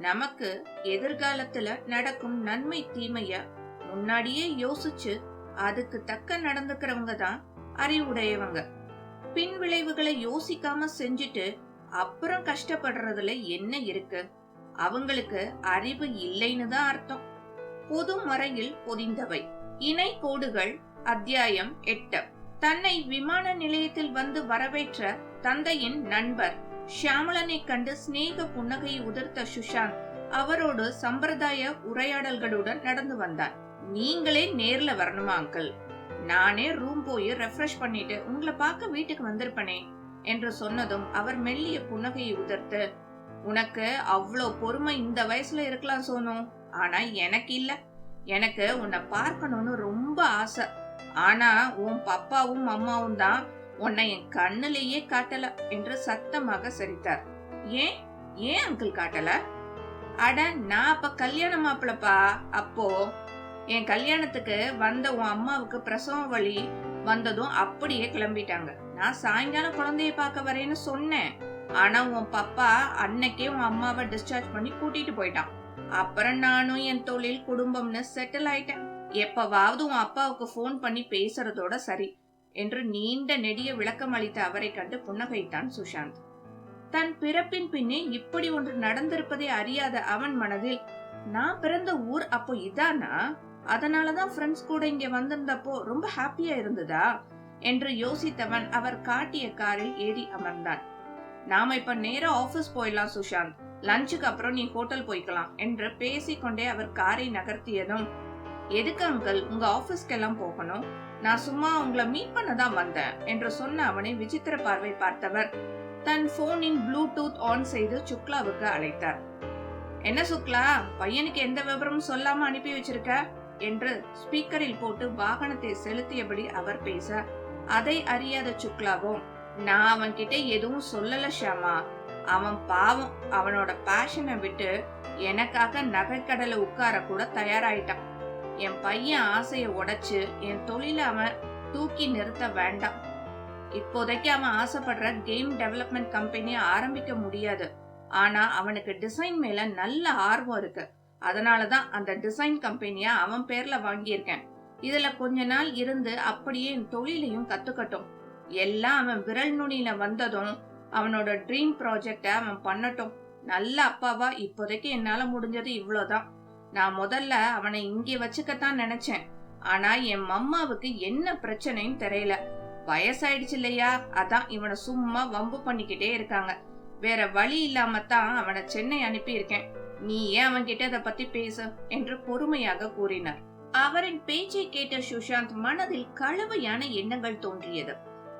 நமக்கு எதிர்காலத்துல நடக்கும் நன்மை தீமைய முன்னாடியே யோசிச்சு அதுக்கு தக்க நடந்துக்கிறவங்க தான் அறிவுடையவங்க. பின் விளைவுகளை யோசிக்காம செஞ்சுட்டு அப்புறம் கஷ்டப்படுறதுல என்ன இருக்கு? அவங்களுக்கு அறிவு இல்லைன்னு தான் அர்த்தம். பொது முறையில் பொதிந்தவை. இணை கோடுகள் அத்தியாயம் எட்டு. தன்னை விமான நிலையத்தில் வந்து வரவேற்ற தந்தையின் நண்பர். ஷியாமளனை கண்டு சிநேக புன்னகையை உதிர்த்த சுஷாந்த் அவரோடு சம்பிரதாய உரையாடல்களுடன் நடந்து வந்தார். நீங்களே நேர்ல வரணுமா அங்கிள்? நானே ரூம் போய் ரெஃப்ரெஷ் பண்ணிட்டு உங்களை பார்க்க வீட்டுக்கு வந்திருப்பனே என்று சொன்னதும் அவர் மெல்லிய புன்னகையை உதிர்த்து உனக்கு அவ்வளோ பொறுமை இந்த வயசுல இருக்கலாம் சோனு. ஆனா எனக்கு இல்ல. எனக்கு உன்னை பார்க்கணும்னு ரொம்ப ஆசை. ஆனா உன் பப்பாவும் அம்மாவும் தான் உன்னை என் கண்ணிலேயே காட்டல என்று சத்தமாக சரித்தார். ஏன்? ஏன் அங்கிள் காட்டல? அட நான் அப்ப கல்யாண மாப்பிளப்பா? அப்போ என் கல்யாணத்துக்கு வந்த உன் அம்மாவுக்கு பிரசவ வழி வந்ததும் அப்படியே கிளம்பிட்டாங்க. நான் சாயங்காலம் குழந்தைய பார்க்க வரேன்னு சொன்னேன். ஆனா உன் பப்பா அன்னைக்கே உன் அம்மாவை டிஸ்சார்ஜ் பண்ணி கூட்டிட்டு போயிட்டான். அப்புறம் நானும் என் தொழில் குடும்பம்னு செட்டில் ஆயிட்டேன். எப்பவாவது உன் அப்பாவுக்கு ஃபோன் பண்ணி பேசுறதோட சரி. என்று நீண்ட நெடிய விளக்கம் அளித்த அவரை கண்டு புன்னகைத்தான் சுஷாந்த். தன் பிறப்பின் பின்னே இப்படி ஒன்று நடந்திருப்பதை அறியாத அவன் மனதில் நான் பிறந்த ஊர் அப்போ இதானா? அதனாலதான் ஃப்ரெண்ட்ஸ் கூட இங்க வந்திருந்தப்போ ரொம்ப ஹாப்பியா இருந்ததா? என்று யோசித்தவன் அவர் காட்டிய காரில் ஏறி அமர்ந்தான். நாம இப்ப நேரா ஆபீஸ் போயிடலாம் சுஷாந்த். லஞ்சுக்கு அப்புறம் நீ ஹோட்டல் போய்க்கலாம் என்று பேசிக்கொண்டே அவர் காரை நகர்த்தியதும் எதுக்கு அங்கிள் உங்க ஆபீஸ்க்கெல்லாம் போகணும்? நான் சும்மா உங்களை மீட் பண்ண தான் வந்தேன் என்று சொன்ன அவனை விசித்திர பார்வை பார்த்தவர். தன் போனின் ப்ளூடூத் ஆன் செய்து சுக்லாவுக்கு அழைத்தார். என்ன சுக்லா பையனுக்கு எந்த விவரமும் சொல்லாம அனுப்பி வச்சிருக்க? என்று ஸ்பீக்கரில் போட்டு வாகனத்தை செலுத்தியபடி அவர் பேச அதை அறியாத சுக்லாவும் நான் அவன் கிட்ட எதுவும் சொல்லல ஷாமா அவன் பாவம் அவனோட பேஷனை விட்டு எனக்காக நகைக்கடலை உட்கார கூட தயாராயிட்டான். என் பையன் ஆசைய உடைச்சு என் தொழில அவன் தூக்கி நிறுத்த வேண்டாம். இப்போதைக்கு அவன் ஆசைப்படுற கேம் டெவலப்மெண்ட் கம்பெனியை ஆரம்பிக்க முடியாது. ஆனா அவனுக்கு டிசைன் மேல நல்ல ஆர்வம் இருக்கு. அதனாலதான் அந்த டிசைன் கம்பெனிய அவன் பேர்ல வாங்கியிருக்கேன். இதுல கொஞ்ச நாள் இருந்து அப்படியே என் தொழிலையும் கத்துக்கட்டும். எல்லாம் அவன் விரல் நுனியில வந்ததும் அவனோட ட்ரீம் ப்ராஜெக்ட அவன் பண்ணட்டும். நல்ல அப்பாவா இப்போதைக்கு என்னால முடிஞ்சது இவ்வளோதான் நான் முதல்ல அவனை இங்கே வச்சுக்கத்தான் நினைச்சேன். ஆனா என் மம்மாவுக்கு என்ன பிரச்சனைன்னு தெரியல. வயசாயிடுச்சு இல்லையா? அதான் இவனை சும்மா வம்பு பண்ணிக்கிட்டே இருக்காங்க. வேற வழி இல்லாம தான் அவனை சென்னை அனுப்பி இருக்கேன் நீ ஏன் அவன் கிட்ட அதை பத்தி பேசு என்று பொறுமையாக கூறினார். அவரின் பேச்சை கேட்ட சுஷாந்த் மனதில் கலவையான எண்ணங்கள் தோன்றியது.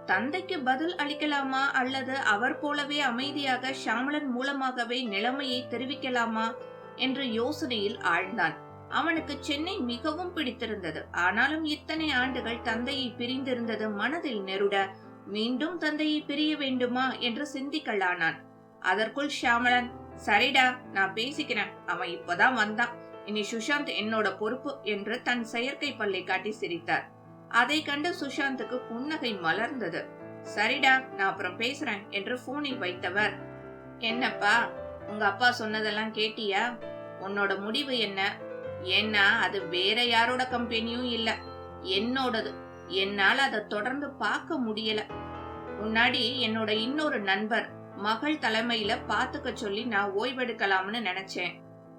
தந்தைக்கு பதில் அளிக்கலாமா அல்லது அவர் போலவே அமைதியாக ஷாமலன் மூலமாகவே நிலைமையை தெரிவிக்கலாமா? என்ற யோசனையில் ஆழ்ந்தான். அவனுக்கு சென்னை மிகவும் பிடித்திருந்தது. ஆனாலும் இத்தனை ஆண்டுகள் தந்தையை பிரிந்திருந்தது மனதில் நெருட மீண்டும் தந்தையை பிரிய வேண்டுமா? என்று சிந்திக்கலானான். அதற்குள் ஷியாமலன் சரிடா நான் பேசிக்கிறேன். அவன் இப்பதான் வந்தான். இனி சுஷாந்த் என்னோட பொறுப்பு என்று தன் செயற்கை பல்லை காட்டி சிரித்தார். அதை கண்டு சுஷாந்துக்கு புன்னகை மலர்ந்தது. சரிடா நான் அப்புறம் பேசுறேன் என்று போனில் வைத்தவர். என்னப்பா உங்க அப்பா சொன்னதெல்லாம் கேட்டியா? உன்னோட முடிவு என்ன? ஏன்னா அது வேற யாரோட கம்பெனியும் இல்ல. என்னோடது. என்னால் அதை தொடர்ந்து பார்க்க முடியல. முன்னாடி என்னோட இன்னொரு நண்பர் மகள் தலைமையில பாத்துக்க சொல்லி நான் ஓய்வெடுக்கலாம்னு நினைச்சேன்.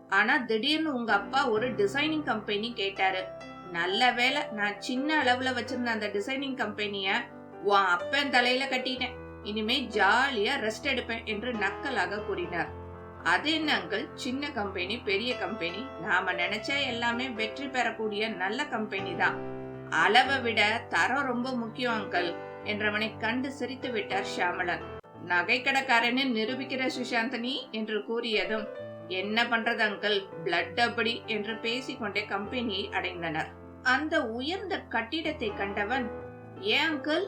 ஆனா திடீர்னு உங்க அப்பா ஒரு டிசைனிங் கம்பெனி கேட்டாரு. நல்ல வேலை நான் சின்ன அளவுல வச்சிருந்த அந்த டிசைனிங் கம்பெனிய உன் அப்பன் தலையில கட்டிட்டேன். இனிமே ஜாலியா ரெஸ்ட் எடுப்பேன் என்று நக்கலாக கூறினார். அது என்ன அங்கிள் சின்ன கம்பெனி பெரிய கம்பெனி. நாம நினைச்சா எல்லாமே வெற்றி பெறக்கூடிய நல்ல கம்பெனி தான். அளவை விட தரம் ரொம்ப முக்கியம் அங்கிள் என்றவனை கண்டு சிரித்து விட்டார் ஷியாமலன். நகைக்கடைக்காரன்னு நிரூபிக்கிற சுஷாந்தனி என்று கூறியதும் என்ன பண்றது அங்கிள்? பிளட் அப்படி என்று பேசிக்கொண்டே கம்பெனியை அடைந்தனர். அந்த உயர்ந்த கட்டிடத்தை கண்டவன் ஏன் அங்கிள்?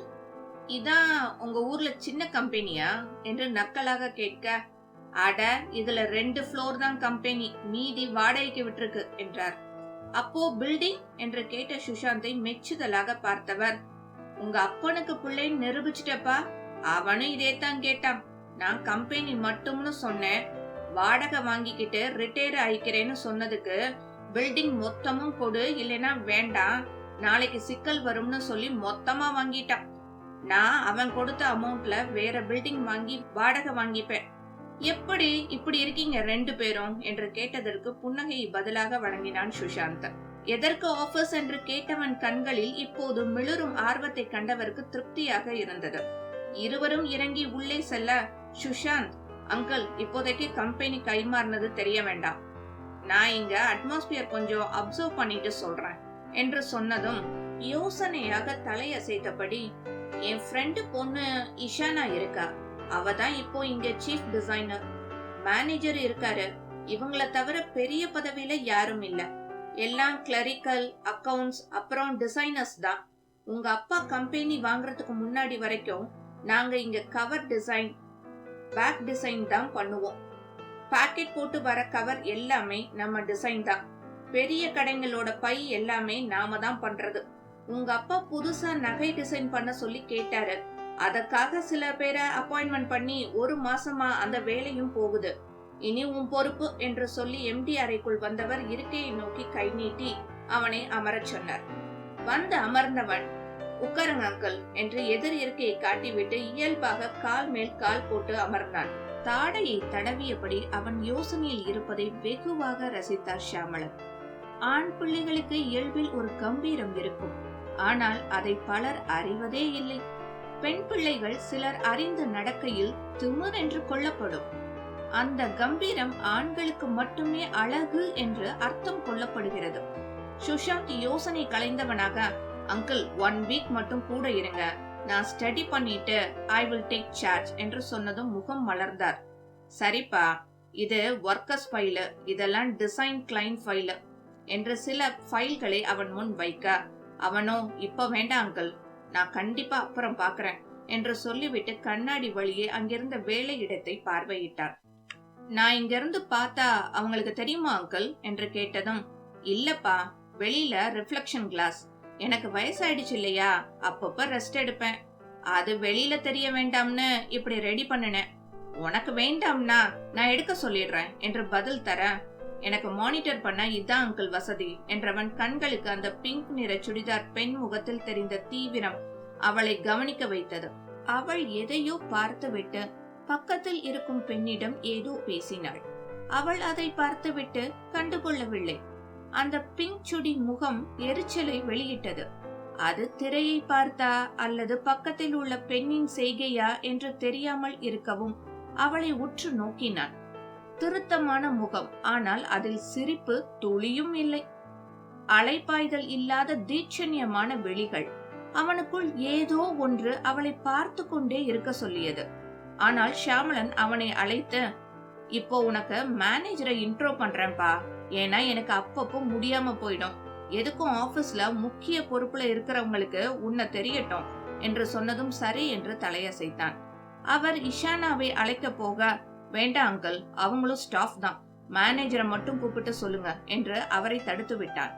இதான் உங்க ஊர்ல சின்ன கம்பெனியா? என்று நக்கலாக கேட்க அட இதுல ரெண்டு ஃப்ளோர் தான் கம்பெனி மீதி வாடகைக்கு விட்டிருக்கு என்றார். அப்போ பில்டிங் என்று கேட்ட சுஷாந்தை மெச்சுதலாக பார்த்தவர். உங்க அப்பனுக்கு பிள்ளைன்னு நிரூபிச்சிட்டப்பா? அவனும் இதே தான் கேட்டான். நான் கம்பெனி மட்டும்னு சொன்னேன். வாடகை வாங்கிக்கிட்டு ரிட்டையர் ஆயிக்கிறேன்னு சொன்னதுக்கு பில்டிங் மொத்தமும் கொடு இல்லைன்னா வேண்டாம். நாளைக்கு சிக்கல் வரும்னு சொல்லி மொத்தமா வாங்கிட்டான். நான் அவன் கொடுத்த அமௌண்ட்ல வேற பில்டிங் வாங்கி வாடகை வாங்கிப்பேன். எப்படி இப்படி இருக்கீங்க ரெண்டு பேரும் என்று கேட்டதற்கு புன்னகையை பதிலாக வழங்கினான் சுஷாந்த். எதற்கு ஆஃபர்ஸ் என்று கேட்டவன் கண்களில் இப்போது மிளரும் ஆர்வத்தை கண்டவருக்கு திருப்தியாக இருந்தது. இருவரும் இறங்கி உள்ளே செல்ல சுஷாந்த் அங்கிள் இப்போதைக்கு கம்பெனி கைமாறினது தெரிய வேண்டாம். நான் இங்க அட்மாஸ்பியர் கொஞ்சம் அப்சர்வ் பண்ணிட்டு சொல்றேன் என்று சொன்னதும் யோசனையாக தலையசைத்தபடி என் ஃப்ரெண்டு பொண்ணு இஷானா இருக்கா? அவ தான் இப்போ இங்க சீஃப் டிசைனர் மேனேஜர் இருக்காரு. இவங்கள தவிர பெரிய பதவியில யாரும் இல்ல. எல்லாம் கிளரிக்கல் அக்கவுண்ட்ஸ் அப்புறம் டிசைனர்ஸ் தான். உங்க அப்பா கம்பெனி வாங்குறதுக்கு முன்னாடி வரைக்கும் நாங்க இங்க கவர் டிசைன் பேக் டிசைன் தான் பண்ணுவோம். பாக்கெட் போட்டு வர கவர் எல்லாமே நம்ம டிசைன் தான். பெரிய கடைங்களோட பை எல்லாமே நாம தான் பண்றது. உங்க அப்பா புதுசா நகை டிசைன் பண்ண சொல்லி கேட்டாரு. அதற்காக சில பேரை அப்பாயின்மெண்ட் பண்ணி ஒரு மாசமா அந்த வேலையும் போகுது. இனி உன் பொறுப்பு என்று சொல்லி எம்டி அறைக்குள் வந்தவர் இருக்கையை நோக்கி கை நீட்டி அவனை அமரச் சொன்னார். வந்து அமர்ந்தவன் உட்காருங்க அங்கிள் என்று எதிர் இருக்கையை காட்டிவிட்டு இயல்பாக கால் மேல் கால் போட்டு அமர்ந்தான். தாடையை தடவியபடி அவன் யோசனையில் இருப்பதை வெகுவாக ரசித்தார் ஷியாமளன். ஆண் பிள்ளைகளுக்கு இயல்பில் ஒரு கம்பீரம் இருக்கும். ஆனால் அதை பலர் அறிவதே இல்லை. பெண் பிள்ளைகள் சிலர் அறிந்து நடக்கையில் திமிர் என்று கொள்ளப்படும் அந்த கம்பீரம் ஆண்களுக்கு மட்டுமே அழகு என்று அர்த்தம் கொள்ளப்படுகிறது. சுஷாந்த் யோசனை கலைந்தவனாக அங்கிள் ஒன் வீக் மட்டும் கூட இருங்க. நான் ஸ்டடி பண்ணிட்டு ஐ வில் டேக் சார்ஜ் என்று சொன்னதும் முகம் மலர்ந்தார். சரிப்பா இது ஒர்க்கர்ஸ் ஃபைலு இதெல்லாம் டிசைன் கிளைன் ஃபைலு என்று சில ஃபைல்களை அவன் முன் வைக்க அவனோ இப்ப வேண்டாம் அங்கிள் நான் கண்டிப்பா அப்புறம் பாக்குறேன் என்று சொல்லிவிட்டு கண்ணாடி வழியே அங்கிருந்த வேலை இடத்தை பார்வையிட்டார். நான் இங்கிருந்து பார்த்தா அவங்களுக்கு தெரியுமா அங்கிள்? என்று கேட்டதும் இல்லப்பா வெளியில ரிஃப்ளெக்ஷன் கிளாஸ் எனக்கு வயசாயிடுச்சு இல்லையா? அப்பப்ப ரெஸ்ட் எடுப்பேன். அது வெளியில தெரிய வேண்டாம்னு இப்படி ரெடி பண்ணினேன். உனக்கு வேண்டாம்னா நான் எடுக்க சொல்லிடுறேன் என்று பதில் தர எனக்கு மானிட்டர் பண்ண இதான் அங்கிள் வசதி என்றவன் கண்களுக்கு அந்த பிங்க் நிற சுடிதார் பெண் முகத்தில் தெரிந்த தீவிரம் அவளை கவனிக்க வைத்தது. அவள் எதையோ பார்த்துவிட்டு பக்கத்தில் இருக்கும் பெண்ணிடம் ஏதோ பேசினாள். அவள் அதை பார்த்துவிட்டு கண்டுகொள்ளவில்லை. அந்த பிங்க் சுடி முகம் எரிச்சலை வெளியிட்டது. அது திரையை பார்த்தா அல்லது பக்கத்தில் உள்ள பெண்ணின் செய்கையா என்று தெரியாமல் இருக்கவும் அவளை உற்று நோக்கினான். திருத்தமான முகம். ஆனால் அதில் சிரிப்பு துளியும் இல்லை. அலைப்பாய்தல் இல்லாத தீட்சண்யமான வெளிகள் அவனுக்குள் ஏதோ ஒன்று அவளை பார்த்து கொண்டே இருக்க சொல்லியது. ஆனால் ஷியாமலன் அவனை அழைத்து இப்போ உனக்கு மேனேஜரை இன்ட்ரோ பண்றேன்பா ஏன்னா எனக்கு அப்பப்போ முடியாம போயிடும். எதுக்கும் ஆபீஸ்ல முக்கிய பொறுப்புல இருக்கிறவங்களுக்கு உன்னை தெரியட்டும் என்று சொன்னதும் சரி என்று தலையசைத்தான். அவர் இஷானாவை அழைக்க போக வேண்டாம் அங்கிள் அவங்களும் ஸ்டாஃப் தான். மேனேஜரை மட்டும் கூப்பிட்டு சொல்லுங்க என்று அவரை தடுத்து விட்டான்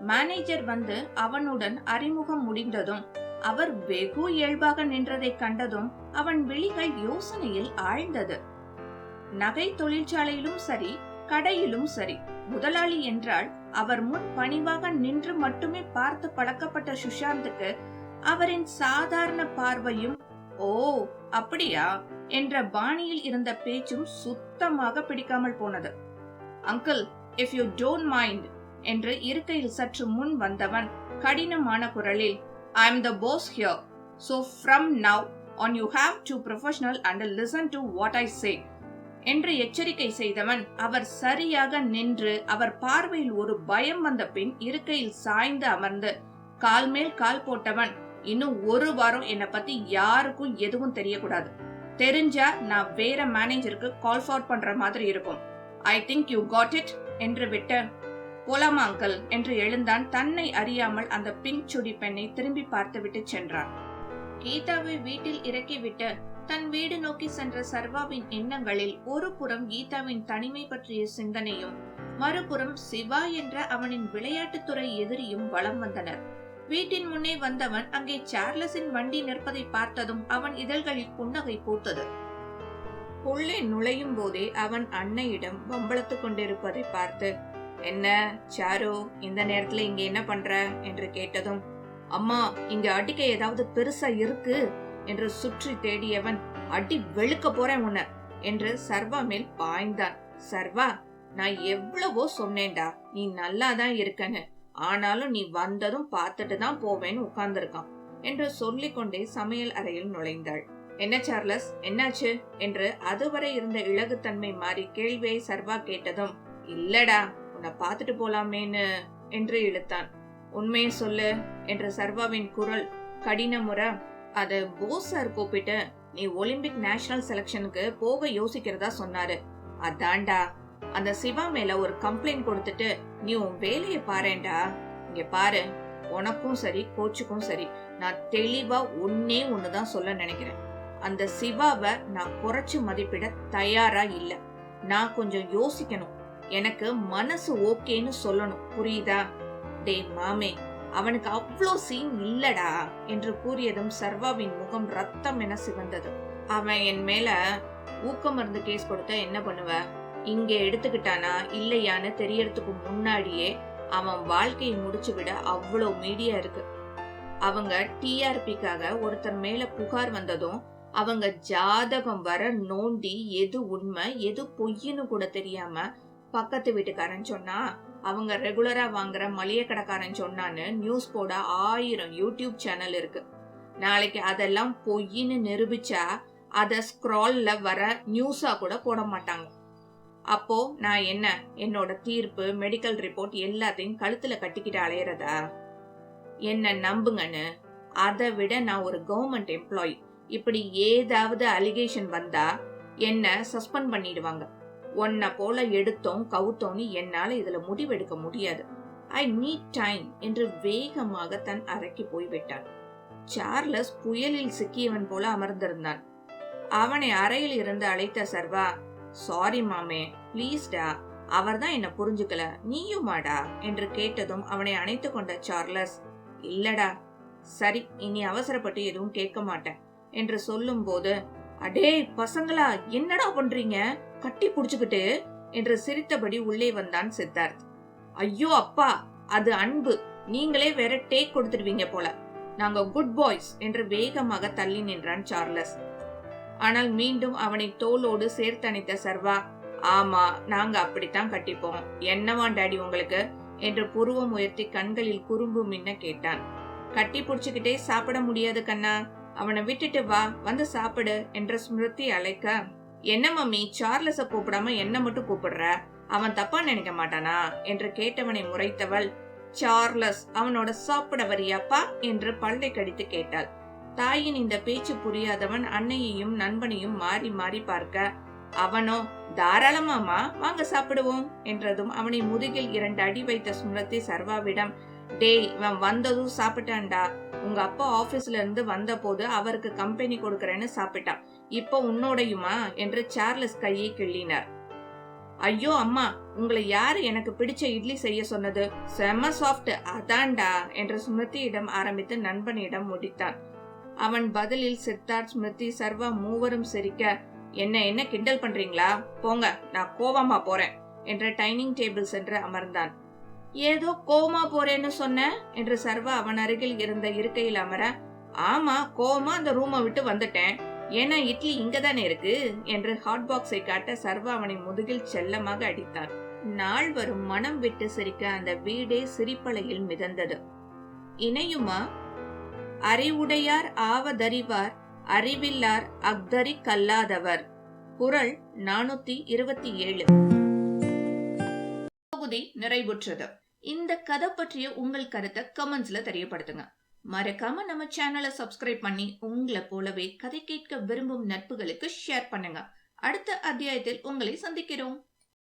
மேனேஜர் வந்து அவனுடன் அறிமுகம் முடிந்ததும் அவர் வெகு இயல்பாக நின்றதை கண்டதும் அவன் விழிகள் யோசனையில் ஆழ்ந்தது. நகை தொழிற்சாலையிலும் சரி கடையிலும் சரி முதலாளி என்றால் அவர் முன் பணிவாக நின்று மட்டுமே பார்த்து பழக்கப்பட்ட சுஷாந்துக்கு அவரின் சாதாரண பார்வையும் ஓ அப்படியா? என்ற பாணியில் இருந்த பேச்சும் சுத்தமாக பிடிக்காமல் போனது. Uncle if you don't mind என்று இருக்கையில் சற்று முன் வந்தவன் கடினமான குரலில் I am the boss here so from now on you have to professional and listen to what I say என்று எச்சரிக்கை செய்தவன் அவர் சரியாக நின்று அவர் பார்வையில் ஒரு பயம் வந்த பின் இருக்கையில் சாய்ந்து அமர்ந்து கால் மேல் கால் போட்டவன் இன்னும் ஒரு வாரம் என்னை பத்தி யாருக்கும் எதுவும் தெரியக்கூடாது. தெரிஞ்சா நான் வேற மேனேஜருக்கு கால் ஃபார் பண்ற மாதிரி இருக்கும். I think you got it என்று விட்டு போலாமா அங்கிள் என்று எழுந்தான் தன்னை அறியாமல் அந்த பிங்க் சுடி பெண்ணை திரும்பி பார்த்துவிட்டு சென்றான். கீதாவை வீட்டில் இறக்கிவிட்டு தன் வீடு நோக்கி சென்ற சர்வாவின் எண்ணங்களில் ஒரு புறம் கீதாவின் தனிமை பற்றிய சிந்தனையும் மறுபுறம் சிவா என்ற அவனின் விளையாட்டுத்துறை எதிரியும் வலம் வந்தனர். வீட்டின் முன்னே வந்தவன் அங்கே சார்லஸின் வண்டி நிற்பதை பார்த்ததும் அவன் இதழ்களில் புன்னகை பூத்தது. உள்ளே நுழையும் போதே அவன் அன்னையிடம் பம்பளத்துக் கொண்டிருப்பதை பார்த்து என்ன சாரு இந்த நேரத்துல இங்க என்ன பண்ற? என்று கேட்டதும் அம்மா இங்க அடிக்க ஏதாவது பெருசா இருக்கு? என்று சுற்றி தேடியவன் அடி வெளுக்க போறேன் உன்ன என்று சர்வா மேல் பாய்ந்தான். சர்வா நான் எவ்வளவோ சொன்னேன்டா நீ நல்லா தான் இருக்கன்னு. ஆனாலும் நீ வந்ததும் பார்த்துட்டு தான் போவேன்னு உட்கார்ந்திருக்கான் என்று சொல்லிக்கொண்டே சமையல் அறையில் நுழைந்தாள். என்ன சார்லஸ்? என்னாச்சு? என்று அதுவரை இருந்த இலகுத்தன்மை மாறி கேள்வியை சர்வா கேட்டதும் இல்லடா உன்னை பார்த்துட்டு போலாமேன்னு என்று இழுத்தான். உண்மையை சொல்லு என்று சர்வாவின் குரல் கடினமுற அத போஸ் சார் கூப்பிட்டு நீ ஒலிம்பிக் நேஷனல் செலக்ஷனுக்கு போக யோசிக்கிறதா சொன்னாரு. அதான்டா அந்த சிவா மேல ஒரு கம்ப்ளைண்ட் கொடுத்துட்டு நீ உன் வேலையை பாரேன்டா. இங்க பாரு. உனக்கும் சரி கோச்சுக்கும் சரி. நான் தெளிவா ஒன்னே ஒண்ணுதான் சொல்ல நினைக்கிறேன். அந்த சிவாவை நான் குறைச்சு மதிப்பிட தயாரா இல்ல. நான் கொஞ்சம் யோசிக்கணும். எனக்கு மனசு ஓகேன்னு சொல்லணும். புரியுதா? டேய் மாமே அவனுக்கு அவ்வளோ சீன் இல்லடா என்று கூறியதும் சர்வாவின் முகம் ரத்தம் என சிவந்தது. அவன் என் மேல ஊக்க மருந்து கேஸ் கொடுத்தா என்ன பண்ணுவ? இங்கே எடுத்துக்கிட்டானா இல்லையான்னு தெரியறதுக்கு முன்னாடியே அவன் வாழ்க்கையை முடிச்சு விட அவ்வளோ மீடியா இருக்கு. அவங்க டிஆர்பிக்காக ஒருத்தர் மேல புகார் வந்ததும் அவங்க ஜாதகம் வர நோண்டி எது உண்மை எது பொய்ன்னு கூட தெரியாம பக்கத்து வீட்டுக்காரன் சொன்னா அவங்க ரெகுலரா வாங்குற மளிகை கடைக்காரன் சொன்னான்னு நியூஸ் போட ஆயிரம் யூடியூப் சேனல் இருக்கு. நாளைக்கு அதெல்லாம் பொய்ன்னு நிரூபிச்சா அத ஸ்க்ரால்ல வர நியூஸா கூட போட மாட்டாங்க. அப்போ நான் என்ன? என்னோட தீர்ப்பு மெடிக்கல் ரிப்போர்ட் எல்லாத்தையும் கழுத்துல கட்டிக்கிட்டு அலையறதா? என்ன நம்புங்கன்னு. அதை விட நான் ஒரு கவர்மெண்ட் எம்ப்ளாயி இப்படி ஏதாவது அலிகேஷன் வந்தா என்ன சஸ்பெண்ட் பண்ணிடுவாங்க. உன்னை போல எடுத்தோம் கவுத்தோன்னு என்னால இதுல முடிவெடுக்க முடியாது. ஐ நீட் டைம் என்று வேகமாக தன் அறைக்கு போய்விட்டான். சார்லஸ் புயலில் சிக்கியவன் போல அமர்ந்திருந்தான். அவனை அறையில் இருந்து அழைத்த சர்வா சாரி மாமே. ப்ளீஸ்டா அவர்தான் என்ன புரிஞ்சுக்கல. நீயுமாடா? என்று கேட்டதும் அவனை அணைத்து கொண்ட சார்லஸ் இல்லடா. சரி இனி அவசரப்பட்டு எதுவும் கேட்க மாட்டேன் என்று சொல்லும்போது அடே பசங்களா என்னடா பண்றீங்க? கட்டி புடிச்சுக்கிட்டு என்று சிரித்தபடி உள்ளே வந்தான் சித்தார்த். ஐயோ அப்பா அது அன்பு. நீங்களே வேற டேக் கொடுத்துடுவீங்க போல. நாங்க குட் பாய்ஸ் என்று வேகமாக தள்ளி நின்றான் சார்லஸ். ஆனால் மீண்டும் அவனை தோளோடு சேர்த்தணைத்த சர்வா ஆமா நாங்க அப்படித்தான் கட்டிப்போம். என்னவா டாடி உங்களுக்கு? என்று புருவம் உயர்த்தி கண்களில் குறும்பு மின்ன கேட்டான். கட்டி புடிச்சுக்கிட்டே சாப்பிட முடியாது கண்ணா. அவனை விட்டுட்டு வா வந்து சாப்பிடு என்ற ஸ்மிருதி அழைக்க என்ன மம்மி சார்லஸ கூப்பிடாம என்ன மட்டும் கூப்பிடுற? அவன் தப்பா நினைக்க மாட்டானா? என்று கேட்டவனை முறைத்தவள் சார்லஸ் அவனோட சாப்பிட வரியாப்பா? என்று பல்லை கடித்து கேட்டாள். தாயின் இந்த பேச்சு புரியாதவன் அன்னையையும் நண்பனையும் மாறி மாறி பார்க்க அவனோ தாராளமாமா வாங்க சாப்பிடுவோம் என்றதும் அவனை முதுகில் இரண்டு அடி வைத்த சுமரத்தை சர்வாவிடம் டேய் இவன் வந்ததும் சாப்பிட்டான்டா. உங்க அப்பா ஆபீஸ்ல இருந்து வந்த போது அவருக்கு கம்பெனி கொடுக்கறேன்னு சாப்பிட்டான். இப்போ உன்னோடையுமா? என்று சார்லஸ் கையை கிள்ளினார். ஐயோ அம்மா உங்களை யாரு எனக்கு பிடிச்ச இட்லி செய்ய சொன்னது? செம்ம சாஃப்ட் அதான்டா என்று சுமதியிடம் ஆரம்பித்து நண்பனிடம் முடித்தான். அவன் பதிலில் சித்தார்த் ஸ்மிருதி சர்வா மூவரும் சிரிக்க என்ன என்ன கிண்டல் பண்றீங்களா? போங்க நான் கோவமா போறேன் என்ற டைனிங் டேபிள் சென்று அமர்ந்தான். ஏதோ கோவமா போறேன்னு சொன்ன? என்று சர்வா அவன் அருகில் இருந்த இருக்கையில் அமர ஆமா கோவமா அந்த ரூமை விட்டு வந்துட்டேன். ஏன்னா இட்லி இங்க தானே இருக்கு? என்று ஹாட் பாக்ஸை காட்ட சர்வா அவனை முதுகில் செல்லமாக அடித்தான். நாள் வரும் மனம் விட்டு சிரிக்க அந்த வீடே சிரிப்பலையில் மிதந்தது. இணையுமா? அறிவுடையார் ஆவதறிவார் அறிவில்லார் அக்தரி கல்லாதவர் குரல் நானூத்தி இருபத்தி ஏழு. தொகுதி நிறைவுற்றது. இந்த கதை பற்றிய உங்கள் கருத்தை கமெண்ட்ஸ்ல தெரியப்படுத்துங்க. மறக்காம நம்ம சேனலை சப்ஸ்கிரைப் பண்ணி உங்களை போலவே கதை கேட்க விரும்பும் நட்புகளுக்கு ஷேர் பண்ணுங்க. அடுத்த அத்தியாயத்தில் உங்களை சந்திக்கிறோம்.